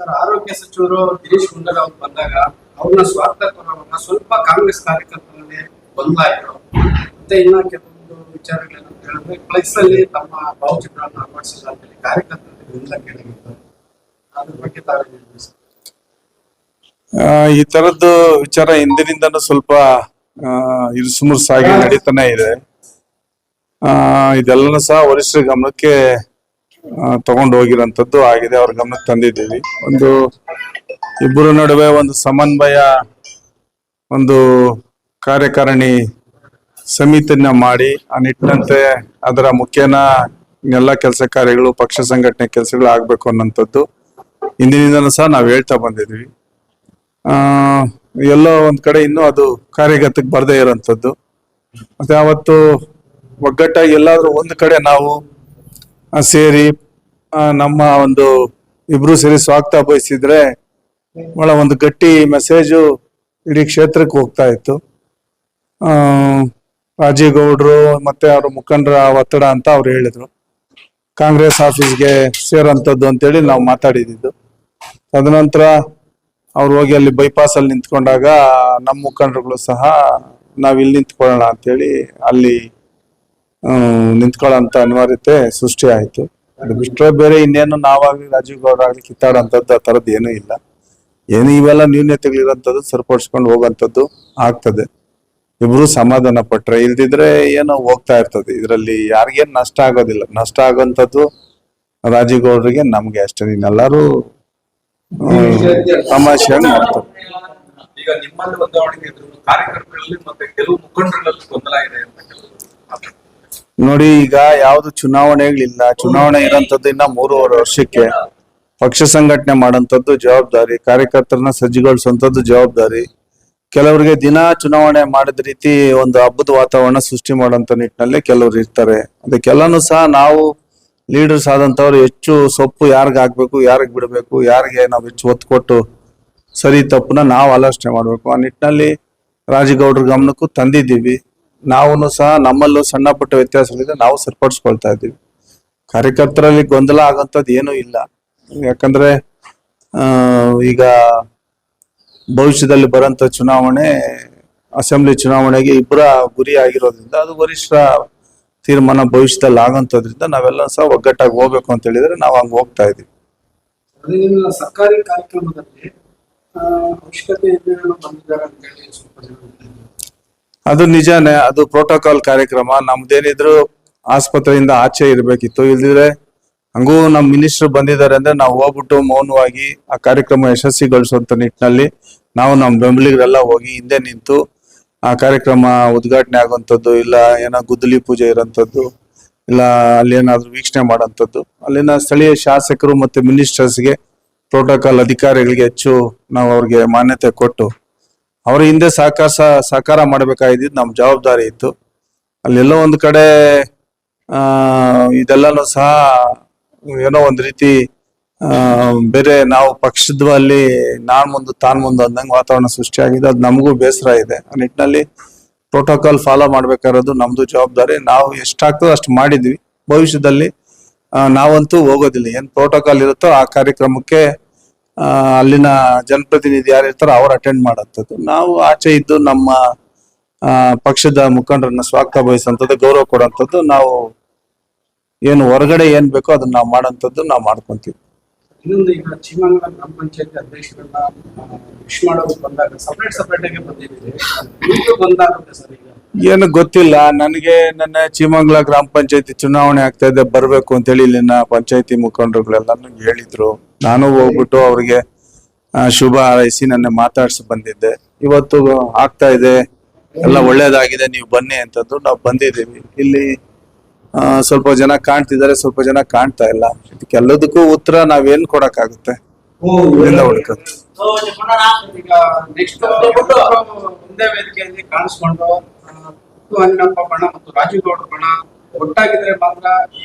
Sir ಆರೋಗ್ಯ ಸಚಿವರು ದಿನೇಶ್ ಗುಂಡೂರಾವ್ ಬಂದಾಗ ಅವ್ರನ್ನ ಸ್ವಾರ್ಥ ಕೊರವನ್ನ ಸ್ವಲ್ಪ ಕಾಂಗ್ರೆಸ್ ಕಾರ್ಯಕರ್ತರಲ್ಲಿ ಬಂದಾಯಿತು ಮತ್ತೆ ಇನ್ನ ಕೆಲವೊಂದು ವಿಚಾರಗಳೇನಂತ ಹೇಳಿದ್ರೆ ಫ್ಲೆಕ್ಸ್ ಅಲ್ಲಿ ತಮ್ಮ ಭಾವಚಿತ್ರವನ್ನು ಅಳವಡಿಸಿಲ್ಲ ಅಂತೇಳಿ ಕಾರ್ಯಕರ್ತರಲ್ಲಿ ಗೊಂದಲ ಕೇಳಿತ್ತು ಅದ್ರ ಬಗ್ಗೆ ತಾವೇನು ಈ ತರದ್ದು ವಿಚಾರ ಹಿಂದಿನಿಂದನೂ ಸ್ವಲ್ಪ ಇರುಸುಮುರುಸಾಗಿ ನಡೀತಾನೆ ಇದೆ. ಆ, ಇದೆಲ್ಲನೂ ಸಹ ವರಿಷ್ಠರ ಗಮನಕ್ಕೆ ತಗೊಂಡು ಹೋಗಿರೋಂಥದ್ದು ಆಗಿದೆ, ಅವ್ರ ಗಮನಕ್ಕೆ ತಂದಿದ್ದೀವಿ. ಒಂದು ಇಬ್ಬರ ನಡುವೆ ಒಂದು ಸಮನ್ವಯ, ಒಂದು ಕಾರ್ಯಕಾರಿಣಿ ಸಮಿತಿಯನ್ನ ಮಾಡಿ, ಆ ನಿಟ್ಟಿನಂತೆ ಅದರ ಮುಖ್ಯನ ಎಲ್ಲ ಕೆಲಸ ಕಾರ್ಯಗಳು, ಪಕ್ಷ ಸಂಘಟನೆ ಕೆಲಸಗಳು ಆಗ್ಬೇಕು ಅನ್ನೋಂಥದ್ದು ಹಿಂದಿನಿಂದನೂ ಸಹ ನಾವು ಹೇಳ್ತಾ ಬಂದಿದ್ವಿ ಎಲ್ಲೋ ಒಂದ್ ಕಡೆ ಇನ್ನೂ ಅದು ಕಾರ್ಯಗತಕ್ಕೆ ಬರದೇ ಇರೋಂಥದ್ದು ಮತ್ತೆ ಅವತ್ತು ಒಗ್ಗಟ್ಟಾಗಿ ಎಲ್ಲಾದ್ರೂ ಒಂದು ಕಡೆ ನಾವು ಸೇರಿ ನಮ್ಮ ಒಂದು ಇಬ್ರು ಸೇರಿ ಸ್ವಾಗತ ಬಯಸಿದ್ರೆ ಬಹಳ ಒಂದು ಗಟ್ಟಿ ಮೆಸೇಜು ಇಡೀ ಕ್ಷೇತ್ರಕ್ಕೆ ಹೋಗ್ತಾ ಇತ್ತು. ರಾಜೇಗೌಡರು ಮತ್ತೆ ಅವ್ರ ಮುಖಂಡರ ಒತ್ತಡ ಅಂತ ಅವ್ರು ಹೇಳಿದ್ರು. ಕಾಂಗ್ರೆಸ್ ಆಫೀಸ್ಗೆ ಅಂತ ಅಂತೇಳಿ ನಾವು ಮಾತಾಡಿದ್ದು ತದನಂತರ ಅವ್ರು ಹೋಗಿ ಅಲ್ಲಿ ಬೈಪಾಸ್ ಅಲ್ಲಿ ನಿಂತ್ಕೊಂಡಾಗ ನಮ್ಮ ಮುಖಂಡರುಗಳು ಸಹ ನಾವ್ ಇಲ್ಲಿ ನಿಂತ್ಕೊಳ್ಳೋಣ ಅಂತೇಳಿ ಅಲ್ಲಿ ಹ್ಮ್, ನಿಂತ್ಕೊಳ್ಳೋಂತ ಅನಿವಾರ್ಯತೆ ಸೃಷ್ಟಿ ಆಯ್ತು. ಅದು ಬಿಟ್ಟರೆ ಬೇರೆ ಇನ್ನೇನು ನಾವಾಗ್ಲಿ ರಾಜೀವ್ ಗೌಡ ಆಗ್ಲಿ ಕಿತ್ತಾಡೋಂಥದ್ದು ಆ ಥರದ್ದು ಏನೂ ಇಲ್ಲ. ಏನು ಇವೆಲ್ಲ ನ್ಯೂನ್ಯತೆಗಳಿರೋಂಥದ್ದು ಸರಿಪಡಿಸ್ಕೊಂಡು ಹೋಗೋಂಥದ್ದು ಆಗ್ತದೆ. ಇಬ್ರು ಸಮಾಧಾನ ಪಟ್ರೆ. ಇಲ್ದಿದ್ರೆ ಏನೋ ಹೋಗ್ತಾ ಇರ್ತದೆ. ಇದರಲ್ಲಿ ಯಾರಿಗೇನು ನಷ್ಟ ಆಗೋದಿಲ್ಲ. ನಷ್ಟ ಆಗೋಂಥದ್ದು ರಾಜೀವ್ ಗೌಡ್ರಿಗೆ ನಮ್ಗೆ ಅಷ್ಟೇ. ಇನ್ನೆಲ್ಲರೂ ತಮಾಷೆಯಾಗಿ ಮಾಡ್ತಾರೆ. ಈಗ ನಿಮ್ಮಲ್ಲಿ ಒಂದು ಕಾರ್ಯಕರ್ತರಲ್ಲಿ ಮತ್ತೆ ಕೆಲವು ಮುಖಂಡರಲ್ಲಿ ಗೊಂದಲ ಇದೆ ಅಂತ. ನೋಡಿ, ಈಗ ಯಾವ್ದು ಚುನಾವಣೆಗಳಿಲ್ಲ. ಚುನಾವಣೆ ಇರೋಂಥದ್ದು ಇನ್ನ ಮೂರುವರೆ ವರ್ಷಕ್ಕೆ ಪಕ್ಷ ಸಂಘಟನೆ ಮಾಡೋಂಥದ್ದು ಜವಾಬ್ದಾರಿ, ಕಾರ್ಯಕರ್ತರನ್ನ ಸಜ್ಜುಗೊಳಿಸುವಂಥದ್ದು ಜವಾಬ್ದಾರಿ. ಕೆಲವರಿಗೆ ದಿನ ಚುನಾವಣೆ ಮಾಡಿದ ರೀತಿ ಒಂದು ಹಬ್ಬದ ವಾತಾವರಣ ಸೃಷ್ಟಿ ಮಾಡೋಂಥ ನಿಟ್ಟಿನಲ್ಲಿ ಕೆಲವರು ಇರ್ತಾರೆ. ಅದಕ್ಕೆಲ್ಲಾನು ಸಹ ನಾವು ಲೀಡರ್ಸ್ ಆದಂಥವ್ರು ಹೆಚ್ಚು ಸೊಪ್ಪು ಯಾರಿಗೆ ಹಾಕ್ಬೇಕು, ಯಾರಿಗ್ ಬಿಡಬೇಕು, ಯಾರಿಗೆ ನಾವು ಹೆಚ್ಚು ಒತ್ತು ಕೊಟ್ಟು ಸರಿ ತಪ್ಪನ್ನ ನಾವು ಆಲೋಚನೆ ಮಾಡಬೇಕು. ಆ ನಿಟ್ಟಿನಲ್ಲಿ ರಾಜಗೌಡ್ರ ಗಮನಕ್ಕೂ ತಂದಿದ್ದೀವಿ. ನಾವು ಸಹ ನಮ್ಮಲ್ಲೂ ಸಣ್ಣ ಪುಟ್ಟ ವ್ಯತ್ಯಾಸಗಳಿದೆ, ನಾವು ಸರಿಪಡಿಸ್ಕೊಳ್ತಾ ಇದ್ದೀವಿ. ಕಾರ್ಯಕರ್ತರಲ್ಲಿ ಗೊಂದಲ ಆಗೋಂಥದ್ದು ಏನೂ ಇಲ್ಲ. ಯಾಕಂದ್ರೆ ಈಗ ಭವಿಷ್ಯದಲ್ಲಿ ಬರೋಂಥ ಚುನಾವಣೆ, ಅಸೆಂಬ್ಲಿ ಚುನಾವಣೆಗೆ ಇಬ್ಬರ ಗುರಿ ಆಗಿರೋದ್ರಿಂದ ಅದು ವರಿಷ್ಠ ತೀರ್ಮಾನ ಭವಿಷ್ಯದಲ್ಲಿ ಆಗೋಂಥದ್ರಿಂದ ನಾವೆಲ್ಲ ಸಹ ಒಗ್ಗಟ್ಟಾಗಿ ಹೋಗ್ಬೇಕು ಅಂತ ಹೇಳಿದ್ರೆ ನಾವು ಹಂಗೆ ಹೋಗ್ತಾ ಇದೀವಿ ಸರ್ಕಾರಿ ಕಾರ್ಯಕ್ರಮದಲ್ಲಿ ಅವಶ್ಯಕತೆ ಅಂತ. ಅದು ನಿಜಾನೇ, ಅದು ಪ್ರೋಟೋಕಾಲ್ ಕಾರ್ಯಕ್ರಮ. ನಮ್ದೇನಿದ್ರು ಆಸ್ಪತ್ರೆಯಿಂದ ಆಚೆ ಇರಬೇಕಿತ್ತು. ಇಲ್ದಿದ್ರೆ ಹಂಗೂ ನಮ್ಮ ಮಿನಿಸ್ಟರ್ ಬಂದಿದ್ದಾರೆ ಅಂದ್ರೆ ನಾವು ಹೋಗ್ಬಿಟ್ಟು ಮೌನವಾಗಿ ಆ ಕಾರ್ಯಕ್ರಮ ಯಶಸ್ವಿಗೊಳಿಸುವಂತ ನಿಟ್ಟಿನಲ್ಲಿ ನಾವು ನಮ್ಮ ಬೆಂಬಲಿಗರೆಲ್ಲ ಹೋಗಿ ಹಿಂದೆ ನಿಂತು ಆ ಕಾರ್ಯಕ್ರಮ ಉದ್ಘಾಟನೆ ಆಗುವಂಥದ್ದು, ಇಲ್ಲ ಏನೋ ಗುದ್ದಲಿ ಪೂಜೆ ಇರೋಂಥದ್ದು ಇಲ್ಲ ಅಲ್ಲಿ ಏನಾದ್ರು ವೀಕ್ಷಣೆ ಮಾಡೋಂಥದ್ದು ಅಲ್ಲಿನ ಸ್ಥಳೀಯ ಶಾಸಕರು ಮತ್ತೆ ಮಿನಿಸ್ಟರ್ಸ್ಗೆ ಪ್ರೋಟೋಕಾಲ್ ಅಧಿಕಾರಿಗಳಿಗೆ ಹೆಚ್ಚು ನಾವು ಅವ್ರಿಗೆ ಮಾನ್ಯತೆ ಕೊಟ್ಟು ಅವ್ರ ಹಿಂದೆ ಸಹಕಾರ ಸಹಕಾರ ಮಾಡಬೇಕಾಗಿದ್ದು ನಮ್ಮ ಜವಾಬ್ದಾರಿ ಇತ್ತು. ಅಲ್ಲೆಲ್ಲೋ ಒಂದು ಕಡೆ ಇದೆಲ್ಲನೂ ಸಹ ಏನೋ ಒಂದು ರೀತಿ ಬೇರೆ ನಾವು ಪಕ್ಷದಲ್ಲಿ ನಾನ್ ಮುಂದೆ, ತಾನ್ ಮುಂದೆ ಅಂದಂಗೆ ವಾತಾವರಣ ಸೃಷ್ಟಿಯಾಗಿದೆ. ಅದು ನಮಗೂ ಬೇಸರ ಇದೆ. ಆ ನಿಟ್ಟಿನಲ್ಲಿ ಪ್ರೋಟೋಕಾಲ್ ಫಾಲೋ ಮಾಡ್ಬೇಕಾಗಿರೋದು ನಮ್ದು ಜವಾಬ್ದಾರಿ. ನಾವು ಎಷ್ಟಾಗ್ತದೋ ಅಷ್ಟು ಮಾಡಿದ್ವಿ. ಭವಿಷ್ಯದಲ್ಲಿ ನಾವಂತೂ ಹೋಗೋದಿಲ್ಲ. ಏನ್ ಪ್ರೋಟೋಕಾಲ್ ಇರುತ್ತೋ ಆ ಕಾರ್ಯಕ್ರಮಕ್ಕೆ ಅಲ್ಲಿನ ಜನಪ್ರತಿನಿಧಿ ಯಾರು ಇರ್ತಾರೋ ಅವ್ರು ಅಟೆಂಡ್ ಮಾಡೋಂಥದ್ದು ನಾವು ಆಚೆ ಇದ್ದು ನಮ್ಮ ಪಕ್ಷದ ಮುಖಂಡರನ್ನ ಸ್ವಾಗತ ಬಯಸುವಂಥದ್ದು ಗೌರವ ಕೊಡುವಂಥದ್ದು ನಾವು ಏನು ಹೊರಗಡೆ ಏನ್ ಬೇಕೋ ಅದನ್ನ ನಾವು ಮಾಡೋಂಥದ್ದು ನಾವು ಮಾಡ್ಕೊಂತೀವಿ. ಇನ್ನೊಂದು ಈಗ ಚಿಮಂಗಲ ಗ್ರಾಮ ಪಂಚಾಯತ್ ಅಧ್ಯಕ್ಷರನ್ನ ವಿಶ್ ಮಾಡೋದು ಬಂದಾಗ ಸಪರೇಟ್ ಸಪರೇಟ್ ಆಗಿ ಬಂದಿದ್ದೀರಿ. ನಿಮ್ಗೂ ಗೊಂದಾಗುತ್ತೆ ಸರ್ ಈಗ? ಏನು ಗೊತ್ತಿಲ್ಲ. ನನಗೆ ನನ್ನ ಚಿಮಂಗ್ಲ ಗ್ರಾಮ ಪಂಚಾಯತಿ ಚುನಾವಣೆ ಆಗ್ತಾ ಇದೆ ಅಂತ ಹೇಳಿ ಇಲ್ಲಿನ ಪಂಚಾಯತಿ ಮುಖಂಡರುಗಳೆಲ್ಲ ಹೇಳಿದ್ರು. ನಾನು ಹೋಗ್ಬಿಟ್ಟು ಅವ್ರಿಗೆ ಶುಭ ಹಾರೈಸಿ ನನ್ನ ಮಾತಾಡ್ಸಿ ಬಂದಿದ್ದೆ. ಇವತ್ತು ಆಗ್ತಾ ಇದೆ. ಎಲ್ಲ ಒಳ್ಳೇದಾಗಿದೆ ನೀವು ಬನ್ನಿ ಅಂತಂದು ನಾವು ಬಂದಿದ್ದೀವಿ. ಇಲ್ಲಿ ಸ್ವಲ್ಪ ಜನ ಕಾಣ್ತಿದ್ದಾರೆ ಸ್ವಲ್ಪ ಜನ ಕಾಣ್ತಾ ಇಲ್ಲ. ಇದಕ್ಕೆಲ್ಲದಕ್ಕೂ ಉತ್ತರ ನಾವೇನ್ ಕೊಡಕ್ಕಾಗುತ್ತೆ? ಹುಡ್ಕತ್ತೆ ಹುಟ್ಟು ಮತ್ತು ರಾಜೀವ್ ಬಣ ಒಟ್ಟಾಗಿದ್ರೆ ಮಾತ್ರ ಈ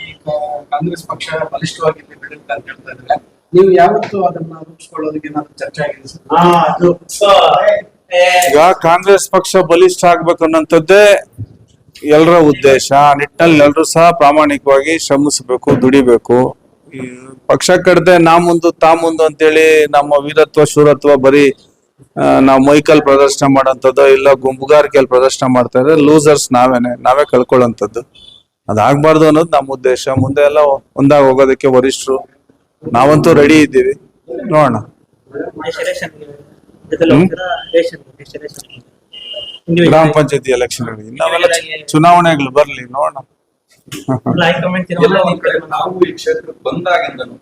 ಕಾಂಗ್ರೆಸ್ ಪಕ್ಷ ಬಲಿಷ್ಠವಾಗಿ ಬೆಳೆಯುತ್ತೆ ಅಂತ ಹೇಳ್ತಾ ಇದ್ರೆ ನೀವು ಯಾವತ್ತು ಅದನ್ನ ರೂಪಿಸ್ಕೊಳ್ಳೋದಕ್ಕೆ ಏನಾದ್ರು ಚರ್ಚೆ ಆಗಿದೆ ಸರ್? ಈಗ ಕಾಂಗ್ರೆಸ್ ಪಕ್ಷ ಬಲಿಷ್ಠ ಆಗ್ಬೇಕು ಅನ್ನೋಂಥದ್ದೇ ಎಲ್ಲರ ಉದ್ದೇಶ. ಆ ನಿಟ್ಟಿನಲ್ಲಿ ಎಲ್ಲರೂ ಸಹ ಪ್ರಾಮಾಣಿಕವಾಗಿ ಶ್ರಮಿಸಬೇಕು ದುಡಿಬೇಕು. ಈ ಪಕ್ಷ ಕಡದೆ ನಾ ಮುಂದು ತಾ ಮುಂದು ಅಂತೇಳಿ ನಮ್ಮ ವೀರತ್ವ ಶೂರತ್ವ ಬರೀ ನಾವು ಮೈಕಲ್ ಪ್ರದರ್ಶನ ಮಾಡೋಂಥದ್ದು ಇಲ್ಲ ಗುಂಪುಗಾರಿಕೆಯಲ್ಲಿ ಪ್ರದರ್ಶನ ಮಾಡ್ತಾ ಇದ್ರೆ ಲೂಸರ್ಸ್ ನಾವೇನೆ. ನಾವೇ ಕಳ್ಕೊಳ್ಳೋಂಥದ್ದು. ಅದಾಗಬಾರ್ದು ಅನ್ನೋದು ನಮ್ಮ ಉದ್ದೇಶ. ಮುಂದೆ ಎಲ್ಲ ಒಂದಾಗ ಹೋಗೋದಕ್ಕೆ ವರಿಷ್ಠರು ನಾವಂತೂ ರೆಡಿ ಇದ್ದೀವಿ. ನೋಡೋಣ. ಗ್ರಾಮ ಪಂಚಾಯತಿ ಎಲೆಕ್ಷನ್ ನಾವೆಲ್ಲ ಚುನಾವಣೆಗಳು ಬರ್ಲಿ ನೋಡೋಣ. ಹೈಕಮಾಂಡ್ ಎಲ್ಲ ಒಂದ್ ಕಡೆ ನಾವು ಈ ಕ್ಷೇತ್ರಕ್ಕೆ ಬಂದಾಗಿಂದನು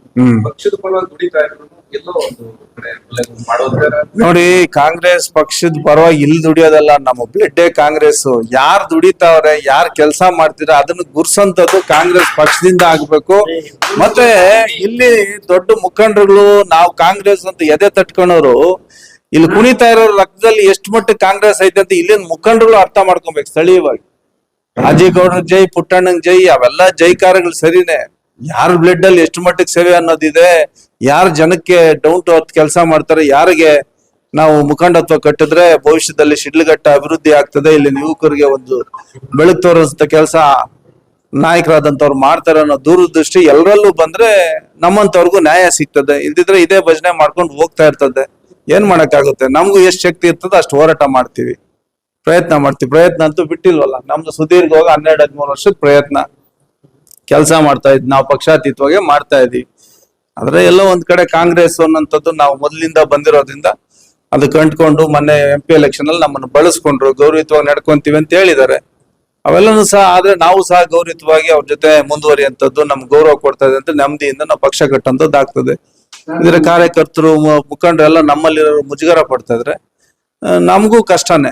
ಪಕ್ಷದ ಪರವಾಗಿ ದುಡಿತಾ ಇದ್ರು ಎಲ್ಲೋ ಒಂದು ಕಡೆ ಮಾಡೋದ್ರ ನೋಡಿ ಕಾಂಗ್ರೆಸ್ ಪಕ್ಷದ ಪರವಾಗಿ ಇಲ್ಲಿ ದುಡಿಯೋದಲ್ಲ ನಮ್ಮ ಬ್ಲಡ್ಡೇ ಕಾಂಗ್ರೆಸ್ ಯಾರ್ ದುಡಿತಾವ್ರೆ ಯಾರ್ ಕೆಲಸ ಮಾಡ್ತೀರ ಅದನ್ನ ಗುರ್ಸಂತದ್ದು ಕಾಂಗ್ರೆಸ್ ಪಕ್ಷದಿಂದ ಆಗ್ಬೇಕು. ಮತ್ತೆ ಇಲ್ಲಿ ದೊಡ್ಡ ಮುಖಂಡರುಗಳು ನಾವು ಕಾಂಗ್ರೆಸ್ ಅಂತ ಎದೆ ತಟ್ಕೊಂಡವ್ರು ಇಲ್ಲಿ ಕುಣಿತಾ ಇರೋ ರಕ್ತದಲ್ಲಿ ಎಷ್ಟು ಮಟ್ಟ ಕಾಂಗ್ರೆಸ್ ಐತೆ ಅಂತ ಇಲ್ಲಿನ ಮುಖಂಡರುಗಳು ಅರ್ಥ ಮಾಡ್ಕೊಬೇಕು ಸ್ಥಳೀಯವಾಗಿ. ಅಜಯಗೌಡ್ರ ಜೈ ಪುಟ್ಟಣ್ಣನ್ ಜೈ, ಅವೆಲ್ಲ ಜೈಕಾರಗಳು ಸರಿನೇ. ಯಾರ ಬ್ಲಡ್ ಅಲ್ಲಿ ಎಷ್ಟು ಮಟ್ಟಕ್ಕೆ ಸೇವೆ ಅನ್ನೋದಿದೆ, ಯಾರ ಜನಕ್ಕೆ ಡೌನ್ ಟು ಅರ್ತ್ ಕೆಲಸ ಮಾಡ್ತಾರೆ, ಯಾರಿಗೆ ನಾವು ಮುಖಂಡತ್ವ ಕಟ್ಟಿದ್ರೆ ಭವಿಷ್ಯದಲ್ಲಿ ಶಿಡ್ಲಘಟ್ಟ ಅಭಿವೃದ್ಧಿ ಆಗ್ತದೆ, ಇಲ್ಲಿ ಯುವಕರಿಗೆ ಒಂದು ಬೆಳಕು ತೋರಿಸಿದ ಕೆಲಸ ನಾಯಕರಾದಂತವ್ರು ಮಾಡ್ತಾರೆ ಅನ್ನೋ ದೂರದೃಷ್ಟಿ ಎಲ್ಲರಲ್ಲೂ ಬಂದ್ರೆ ನಮ್ಮಂತವ್ರಿಗೂ ನ್ಯಾಯ ಸಿಗ್ತದೆ. ಇಲ್ದಿದ್ರೆ ಇದೇ ಭಜನೆ ಮಾಡ್ಕೊಂಡು ಹೋಗ್ತಾ ಇರ್ತದೆ. ಏನ್ ಮಾಡಕ್ಕಾಗುತ್ತೆ? ನಮಗೂ ಎಷ್ಟು ಶಕ್ತಿ ಇರ್ತದೆ ಅಷ್ಟು ಹೋರಾಟ ಮಾಡ್ತೀವಿ. ಪ್ರಯತ್ನ ಮಾಡ್ತೀವಿ. ಪ್ರಯತ್ನ ಅಂತೂ ಬಿಟ್ಟಿಲ್ವಲ್ಲ. ನಮ್ದು ಸುದೀರ್ಘವಾಗಿ ಹನ್ನೆರಡು, ಹದಿಮೂರು ವರ್ಷದ ಪ್ರಯತ್ನ. ಕೆಲಸ ಮಾಡ್ತಾ ಇದ್ವಿ ನಾವು ಪಕ್ಷಾತೀತವಾಗಿ ಮಾಡ್ತಾ ಇದೀವಿ ಆದ್ರೆ ಎಲ್ಲೋ ಒಂದ್ ಕಡೆ ಕಾಂಗ್ರೆಸ್ ಅನ್ನೋಂಥದ್ದು ನಾವು ಮೊದಲಿಂದ ಬಂದಿರೋದ್ರಿಂದ ಅದು ಕಂಡ್ಕೊಂಡು ಮೊನ್ನೆ ಎಂ ಪಿ ಎಲೆಕ್ಷನ್ ಅಲ್ಲಿ ನಮ್ಮನ್ನು ಬಳಸ್ಕೊಂಡ್ರು. ಗೌರವಿತವಾಗಿ ನಡ್ಕೊಂತೀವಿ ಅಂತ ಹೇಳಿದ್ದಾರೆ. ಅವೆಲ್ಲನೂ ಸಹ, ಆದ್ರೆ ನಾವು ಸಹ ಗೌರವಿತವಾಗಿ ಅವ್ರ ಜೊತೆ ಮುಂದುವರಿಯಂತದ್ದು ನಮ್ಗೆ ಗೌರವ ಕೊಡ್ತಾ ಇದೆ ಅಂತ ನೆಮ್ಮದಿಯಿಂದ ನಾವು ಪಕ್ಷ ಕಟ್ಟಂತದ್ದು ಆಗ್ತದೆ. ಇದರ ಕಾರ್ಯಕರ್ತರು ಮುಖಂಡರು ಎಲ್ಲ ನಮ್ಮಲ್ಲಿರೋ ಮುಜುಗರ ಪಡ್ತಾ ಇದ್ರೆ ನಮಗೂ ಕಷ್ಟನೇ.